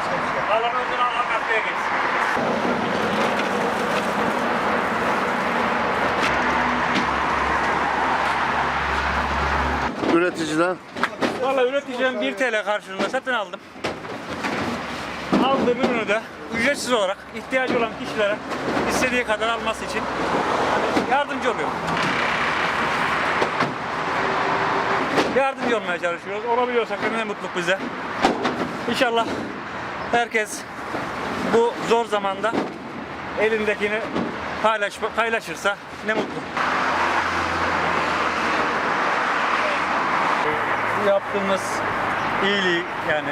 Başka bir şey. Kalan önden arkaya geçsin. Üreticiden Valla üreticiden 1 TL karşılığında satın aldım. Aldığım ürünü de ücretsiz olarak ihtiyacı olan kişilere istediği kadar alması için yardımcı oluyorum. Yardımcı olmaya çalışıyoruz. Olabiliyorsak ne mutlu bize. İnşallah herkes bu zor zamanda elindekini paylaş, paylaşırsa ne mutlu. yaptığımız iyiliği yani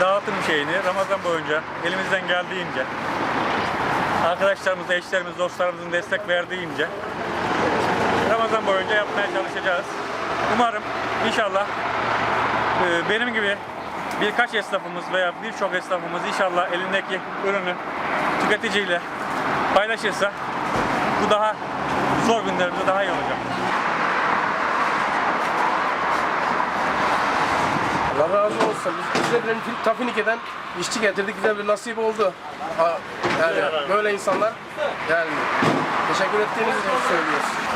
dağıtım şeyini Ramazan boyunca elimizden geldiğince arkadaşlarımız, eşlerimiz, dostlarımızın destek verdiğince Ramazan boyunca yapmaya çalışacağız. Umarım inşallah e, benim gibi birkaç esnafımız veya birçok esnafımız inşallah elindeki ürünü tüketiciyle paylaşırsa bu daha zor günlerimizde daha iyi olacak. Allah razı olsun. Biz, bize de tafinik eden işçi getirdik. Bize bir nasip oldu. Ha, yani böyle insanlar yani teşekkür ettiğimiz için söylüyoruz.